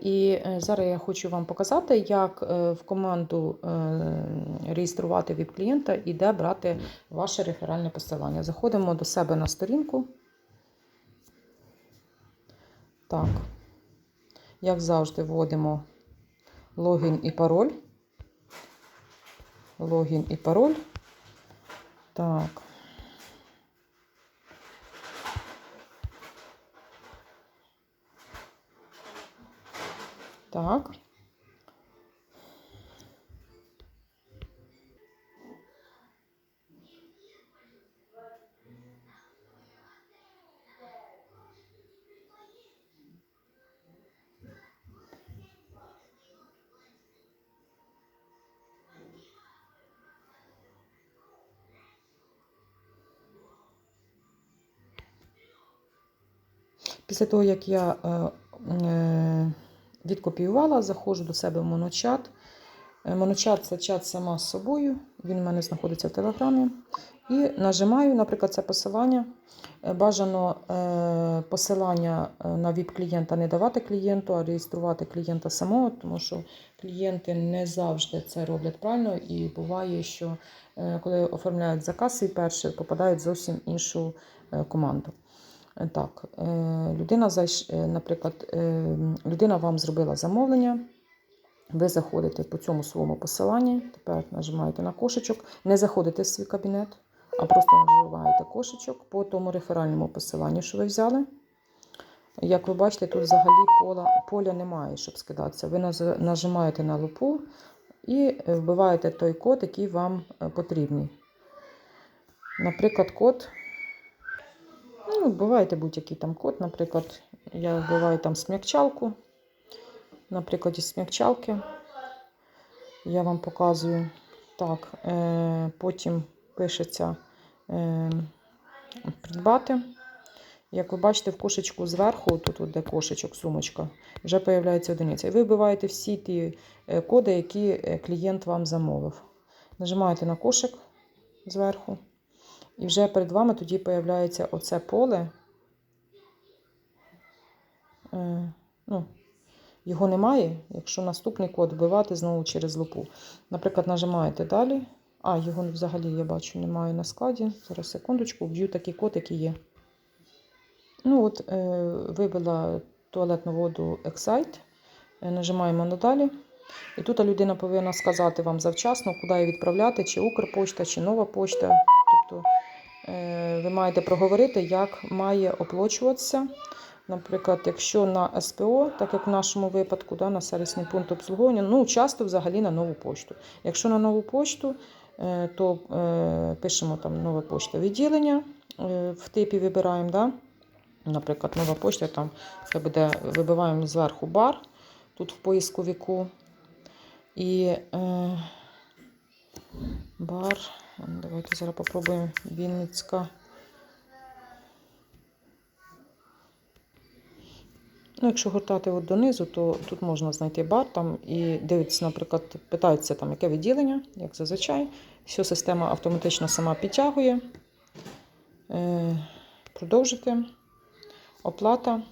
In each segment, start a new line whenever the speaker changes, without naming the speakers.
І е, зараз я хочу вам показати, як е, в команду е, реєструвати ВІП-клієнта і де брати ваше реферальне посилання. Заходимо до себе на сторінку. Так, як завжди, вводимо логін і пароль. Логін і пароль. Так. Так. Після того, як я е, е, відкопіювала, заходжу до себе в моночат. Е, Моночат це чат сама з собою, він у мене знаходиться в Телеграмі. І нажимаю, наприклад, це посилання. Е, Бажано е, посилання на ВІП-клієнта не давати клієнту, а реєструвати клієнта самого, тому що клієнти не завжди це роблять правильно. І буває, що коли оформляють заказ свій перший, попадають зовсім іншу команду. Так, е, людина е, наприклад, е, людина вам зробила замовлення. Ви заходите по цьому своєму посиланні. Тепер нажимаєте на кошечок. Не заходите в свій кабінет, а просто нажимаєте кошечок по тому реферальному посиланню, що ви взяли. Як ви бачите, тут взагалі поля, поля немає, щоб скидатися. Ви нажимаєте на лупу і вбиваєте той код, який вам потрібний. Наприклад, код. Ну, вбиваєте будь-який там код. Наприклад, я вбиваю там смягчалку. На прикладі смягчалки я вам показую. Так, е, потім пишеться е, придбати. Як ви бачите, в кошечку зверху, тут де кошечок, сумочка, вже з'являється одиниця. І ви вбиваєте всі ті е, коди, які е, клієнт вам замовив. Нажимаєте на кошик зверху. І вже перед вами тоді з'являється оце поле. Е, ну, його немає, якщо наступний код вбивати знову через лупу. Наприклад, нажимаєте далі. А, його взагалі я бачу, немає на складі. Зараз секундочку, вб'ю такий код, який є. Ну, от, е, вибила туалетну воду Excite. Е, Нажимаємо на далі. І тут людина повинна сказати вам завчасно, куди її відправляти, чи Укрпочта, чи нова почта. Тобто ви маєте проговорити, як має оплачуватися. Наприклад, якщо на СПО, так як в нашому випадку, да, на сервісний пункт обслуговування, ну часто взагалі на нову почту. Якщо на нову почту, е, то е, пишемо там нове почта відділення, в типі вибираємо, да? наприклад, нова почта, там це буде, вибиваємо зверху бар, тут в поисковику. І е, бар, давайте зараз попробуємо Вінницька. Ну, якщо гортати от донизу, то тут можна знайти бар там і дивитися, наприклад, питається там, яке відділення, як зазвичай. Все система автоматично сама підтягує. Е, продовжити. Оплата.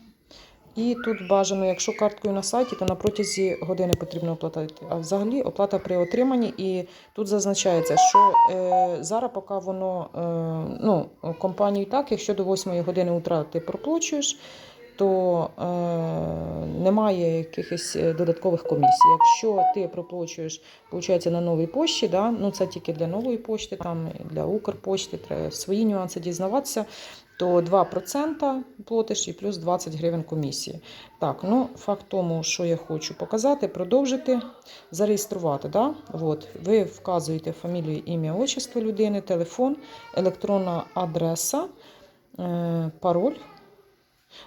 І тут бажано, якщо карткою на сайті, то на протязі години потрібно оплатити. А взагалі оплата при отриманні. І тут зазначається, що е, зараз, поки воно е, ну, компанію так, якщо до 8 години утра ти проплачуєш, то е, немає якихось е, додаткових комісій. Якщо ти проплачуєш, виходить, на новій пошті, да, ну це тільки для нової пошти, там для Укрпошти, треба свої нюанси дізнаватися, то 2% платиш і плюс 20 гривень комісії. Так, ну факт тому, що я хочу показати, продовжити, зареєструвати. Да? От, ви вказуєте фамілію, ім'я, отчество людини, телефон, електронна адреса, е, пароль.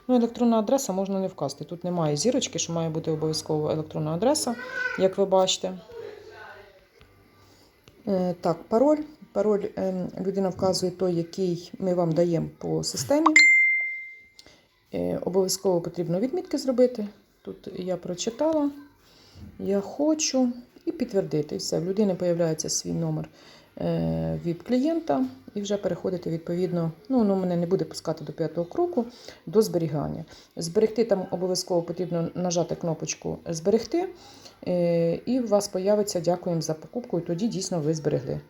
Ну, електронна адреса можна не вказати. Тут немає зірочки, що має бути обов'язково електронна адреса, як ви бачите. Е, Так, пароль. Пароль е, людина вказує той, який ми вам даємо по системі. Е, Обов'язково потрібно відмітки зробити. Тут я прочитала. Я хочу і підтвердити. Все, в людини з'являється свій номер е, ВІП-клієнта і вже переходити відповідно. Ну, воно мене не буде пускати до п'ятого кроку до зберігання. Зберегти там обов'язково потрібно нажати кнопочку Зберегти, е, і у вас появиться дякуємо за покупку, і тоді дійсно ви зберегли.